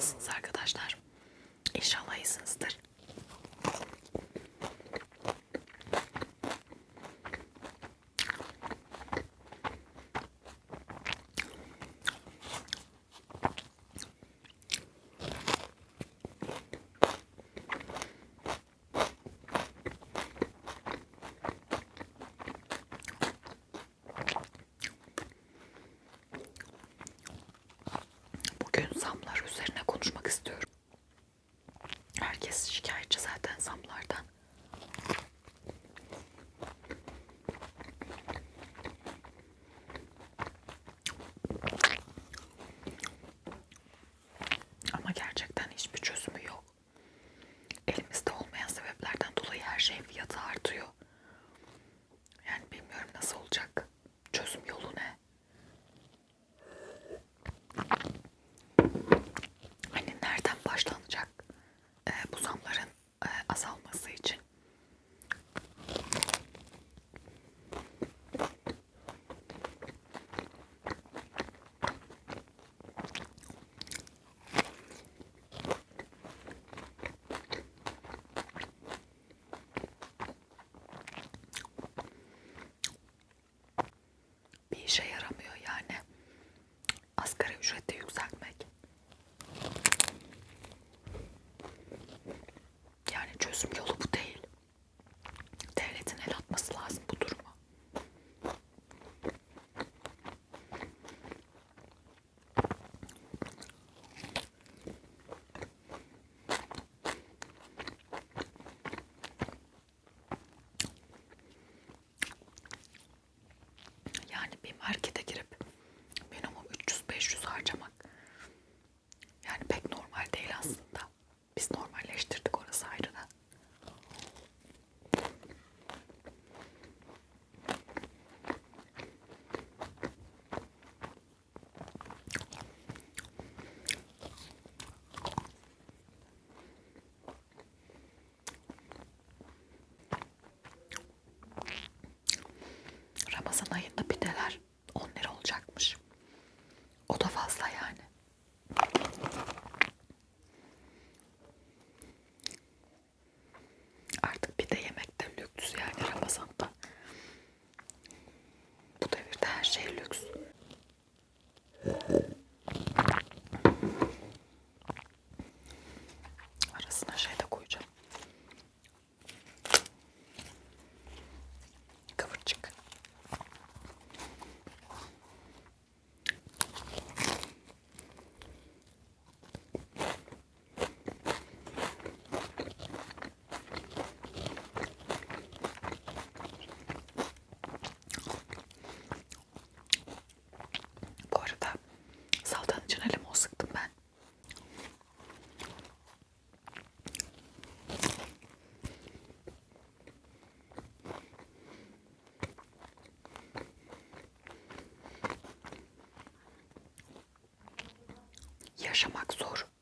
sozusagen. Bir Yani bir Yaşamak zor.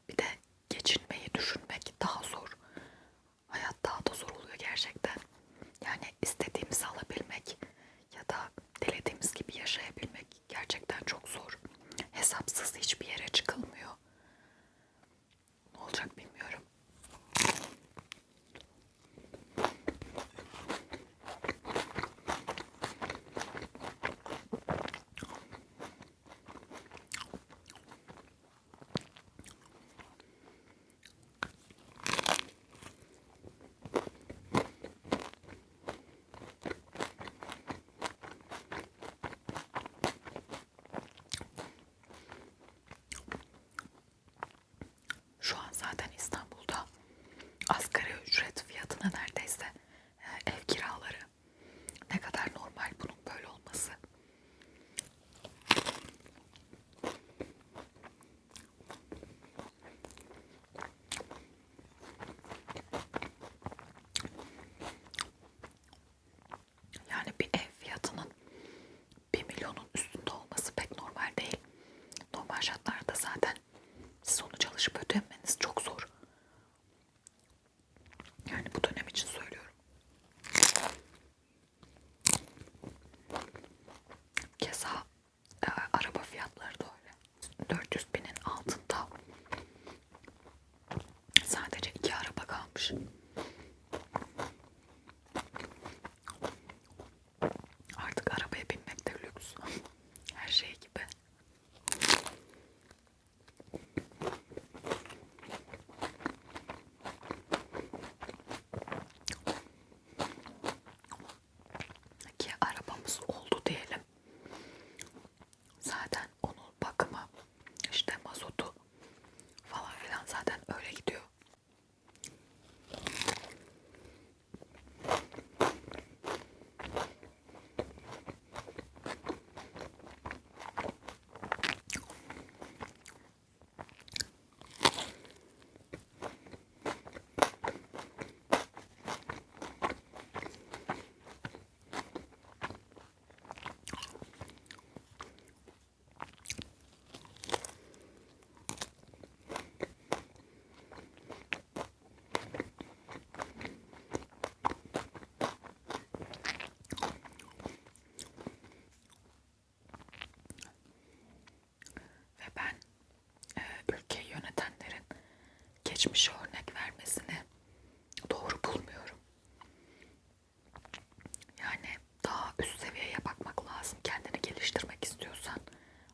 400 binin altında. Sadece iki araba kalmış.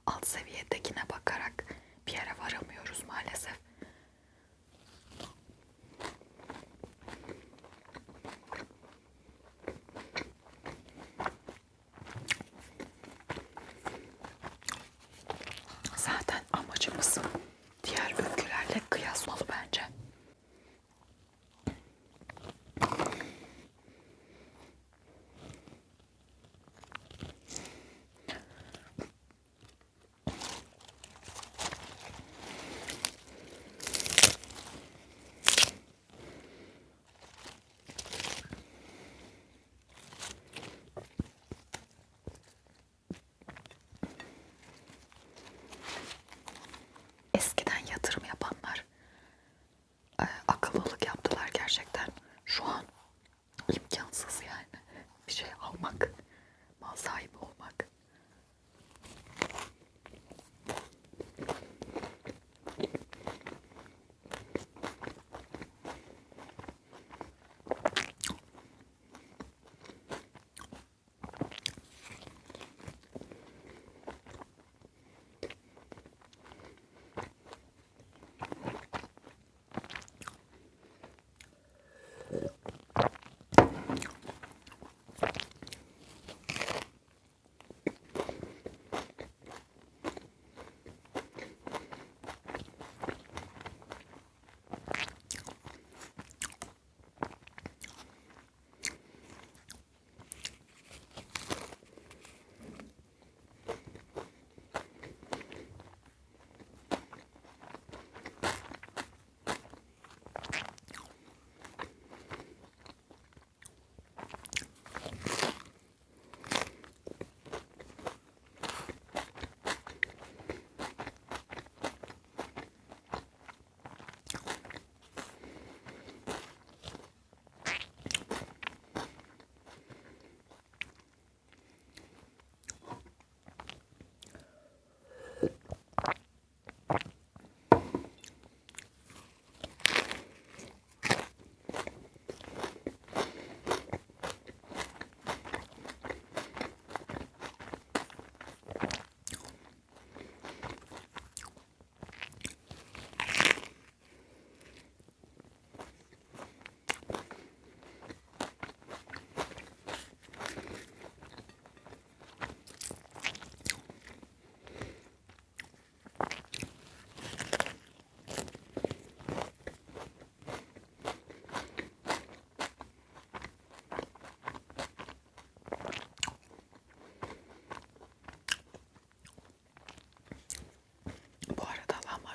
alt seviyedeki Bible.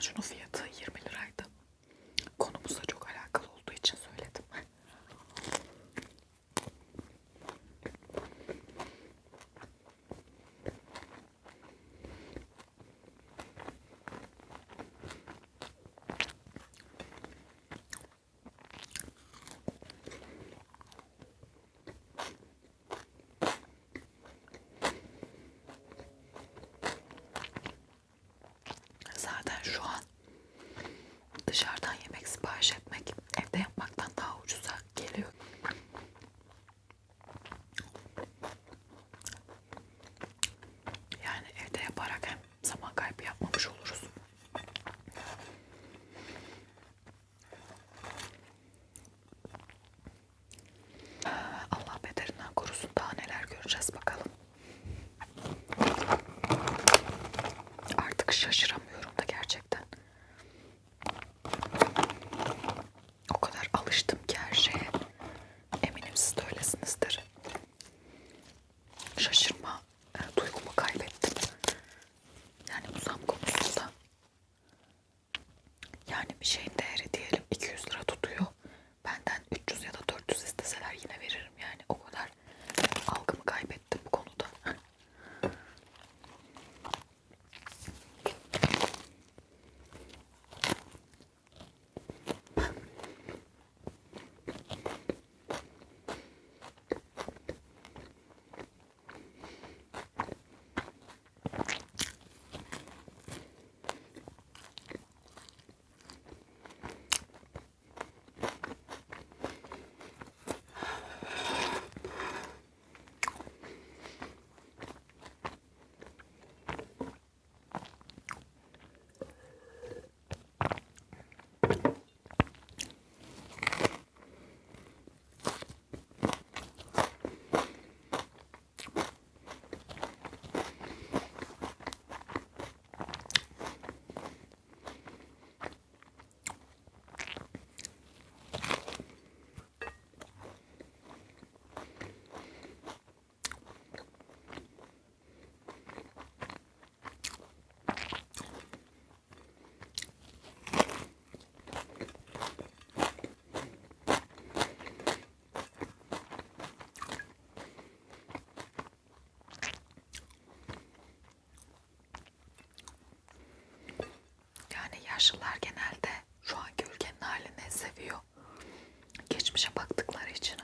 faccio un film yani bir şeyin değeri diye yaşlılar genelde şu anki ülkenin halini seviyor. Geçmişe baktıkları için